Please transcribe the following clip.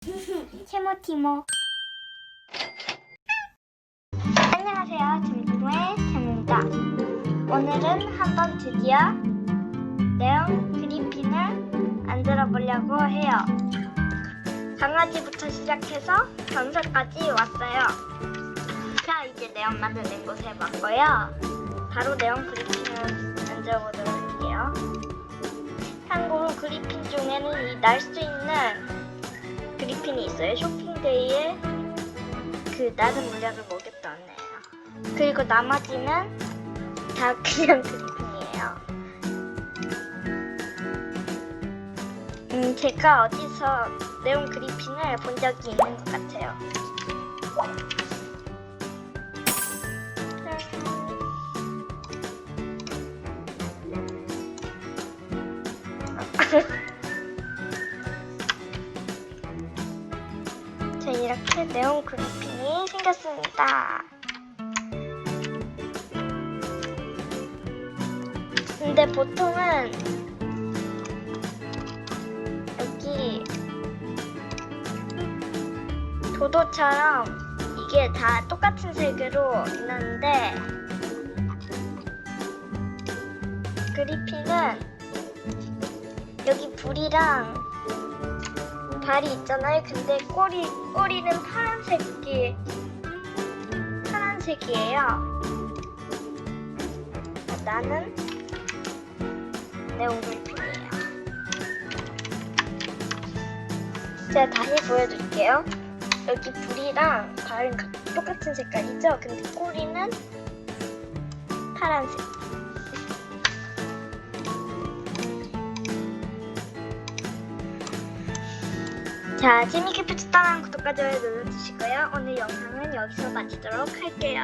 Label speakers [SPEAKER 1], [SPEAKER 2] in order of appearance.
[SPEAKER 1] 세모티모. 안녕하세요. 김동의 캠입니다. 오늘은 한번 드디어 네온 그리핀을 만들어 보려고 해요. 강아지부터 시작해서 전설까지 왔어요. 자 이제 네온 만드는 곳에 왔고요. 바로 네온 그리핀을 만들어 보도록 할게요. 참고로 그리핀 중에는 이 날 수 있는 그리핀이 있어요. 쇼핑데이에 그 낮은 물약을 먹였던 애예요. 그리고 나머지는 다 그냥 그리핀이에요. 음, 제가 어디서 네온 그리핀을 본 적이 있는 것 같아요. 자, 이렇게 네온 그리핀이 생겼습니다. 근데 보통은 여기 도도처럼 이게 다 똑같은 색으로 있는데 그리핀은 여기 불이랑 발이 있잖아요. 근데 꼬리 꼬리는 파란색이 파란색이에요. 나는 네온 그리핀이에요. 제가 다시 보여줄게요. 여기 불이랑 발은 가- 똑같은 색깔이죠. 근데 꼬리는 파란색. 자, 재밌게 보셨다면 구독과 좋아요 눌러주시고요. 오늘 영상은 여기서 마치도록 할게요.